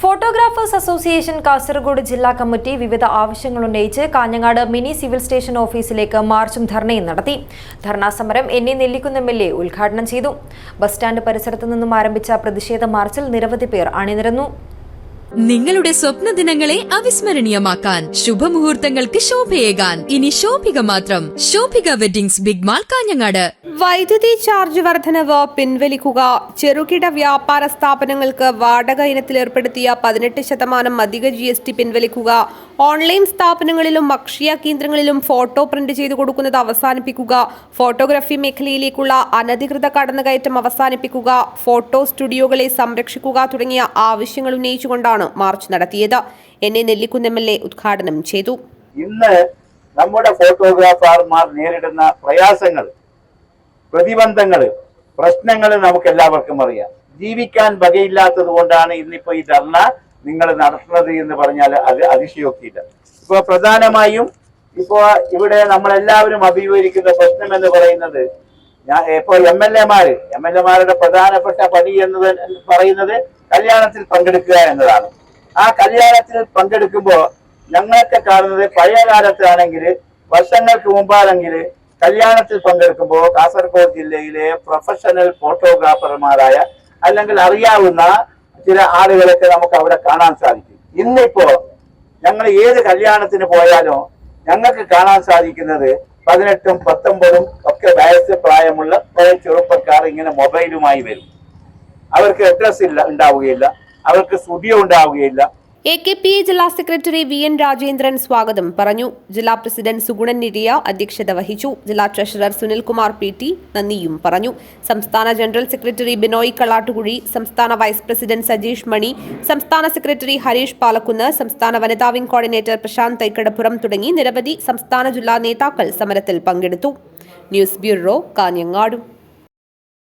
Photographers association Kasaragod ജില്ലാ committee വിവിധ ആവശ്യങ്ങൾ ഉന്നയിച്ച് കാഞ്ഞങ്ങാട് മിനി സിവിൽ സ്റ്റേഷൻ ഓഫീസിലേക്ക് മാർച്ചും ധർണയും നടത്തി. ധർണാ സമരം N A Nellikunnu L A ഉദ്ഘാടനം ചെയ്തു. ബസ് സ്റ്റാൻഡ് പരിസരത്ത് നിന്നും ആരംഭിച്ച പ്രതിഷേധ മാർച്ചിൽ നിരവധി പേർ അണിനിരന്നു. നിങ്ങളുടെ സ്വപ്ന ദിനങ്ങളെ അവിസ്മരണീയമാക്കാൻ ശുഭമുഹൂർത്തങ്ങൾക്ക് ശോഭയേകാൻ. ഇനി ശോഭിക മാത്രം. Shobhika weddings big mall Kanhangad. വൈദ്യുതി ചാർജ് വർധനവ് പിൻവലിക്കുക. ചെറുകിട വ്യാപാര സ്ഥാപനങ്ങൾക്ക് വാടക ഇനത്തിൽ ഏർപ്പെടുത്തിയ പതിനെട്ട് ശതമാനം അധിക ജി എസ് ടി പിൻവലിക്കുക. ഓൺലൈൻ സ്ഥാപനങ്ങളിലും അക്ഷയ കേന്ദ്രങ്ങളിലും ഫോട്ടോ പ്രിന്റ് ചെയ്തു കൊടുക്കുന്നത് അവസാനിപ്പിക്കുക. ഫോട്ടോഗ്രാഫി മേഖലയിലേക്കുള്ള അനധികൃത കടന്നുകയറ്റം അവസാനിപ്പിക്കുക. ഫോട്ടോ സ്റ്റുഡിയോകളെ സംരക്ഷിക്കുക തുടങ്ങിയ ആവശ്യങ്ങൾ ഉന്നയിച്ചുകൊണ്ടാണ് മാർച്ച് നടത്തിയത്. N A Nellikkunnu M L A ഉദ്ഘാടനം ചെയ്തു. ഇന്ന് നമ്മുടെ ഫോട്ടോഗ്രാഫർമാർ നേരിടുന്ന പ്രയാസങ്ങൾ പ്രതിബന്ധങ്ങൾ പ്രശ്നങ്ങൾ നമുക്ക് എല്ലാവർക്കും അറിയാം. ജീവിക്കാൻ വകയില്ലാത്തത് കൊണ്ടാണ് ഇന്നിപ്പോ ഈ ധർണ നിങ്ങൾ നടത്തുന്നത് എന്ന് പറഞ്ഞാൽ അത് അതിശയോക്തിയില്ല. ഇപ്പൊ പ്രധാനമായും ഇപ്പോ ഇവിടെ നമ്മളെല്ലാവരും അഭിമുഖീകരിക്കുന്ന പ്രശ്നം എന്ന് പറയുന്നത് ഞാൻ ഇപ്പോ എം എൽ എമാര് എം എൽ എമാരുടെ പ്രധാനപ്പെട്ട പണി എന്നത് പറയുന്നത് കല്യാണത്തിൽ പങ്കെടുക്കുക എന്നതാണ്. ആ കല്യാണത്തിൽ പങ്കെടുക്കുമ്പോ ഞങ്ങളൊക്കെ കാണുന്നത് പഴയ കാലത്താണെങ്കിൽ വർഷങ്ങൾക്ക് മുമ്പാണെങ്കിൽ കല്യാണത്തിൽ പങ്കെടുക്കുമ്പോൾ കാസർഗോഡ് ജില്ലയിലെ പ്രൊഫഷണൽ ഫോട്ടോഗ്രാഫർമാരായ അല്ലെങ്കിൽ അറിയാവുന്ന ചില ആളുകളൊക്കെ നമുക്ക് അവിടെ കാണാൻ സാധിക്കും. ഇന്നിപ്പോ ഞങ്ങൾ ഏത് കല്യാണത്തിന് പോയാലും ഞങ്ങൾക്ക് കാണാൻ സാധിക്കുന്നത് പതിനെട്ടും പത്തൊമ്പതും ഒക്കെ വയസ്സ് പ്രായമുള്ള കുറെ ചെറുപ്പക്കാർ ഇങ്ങനെ മൊബൈലുമായി വരും. അവർക്ക് അഡ്രസ് ഇല്ല ഉണ്ടാവുകയില്ല. അവർക്ക് സ്റ്റുഡിയോ ഉണ്ടാവുകയില്ല. എ കെ പി എ ജില്ലാ സെക്രട്ടറി വി എൻ രാജേന്ദ്രൻ സ്വാഗതം പറഞ്ഞു. ജില്ലാ പ്രസിഡന്റ് സുഗുണൻ നിരിയ അധ്യക്ഷത വഹിച്ചു. ജില്ലാ ട്രഷറർ സുനിൽകുമാർ പി ടി നന്ദിയും പറഞ്ഞു. സംസ്ഥാന ജനറൽ സെക്രട്ടറി ബിനോയ് കളാട്ടുകുഴി സംസ്ഥാന വൈസ് പ്രസിഡന്റ് സജീഷ് മണി സംസ്ഥാന സെക്രട്ടറി ഹരീഷ് പാലക്കുന്ന് സംസ്ഥാന വനിതാ വിംഗ് കോർഡിനേറ്റർ പ്രശാന്ത് തൈക്കടപ്പുറം തുടങ്ങി നിരവധി സംസ്ഥാന ജില്ലാ നേതാക്കൾ സമരത്തിൽ പങ്കെടുത്തു. News bureau കാഞ്ഞങ്ങാടും.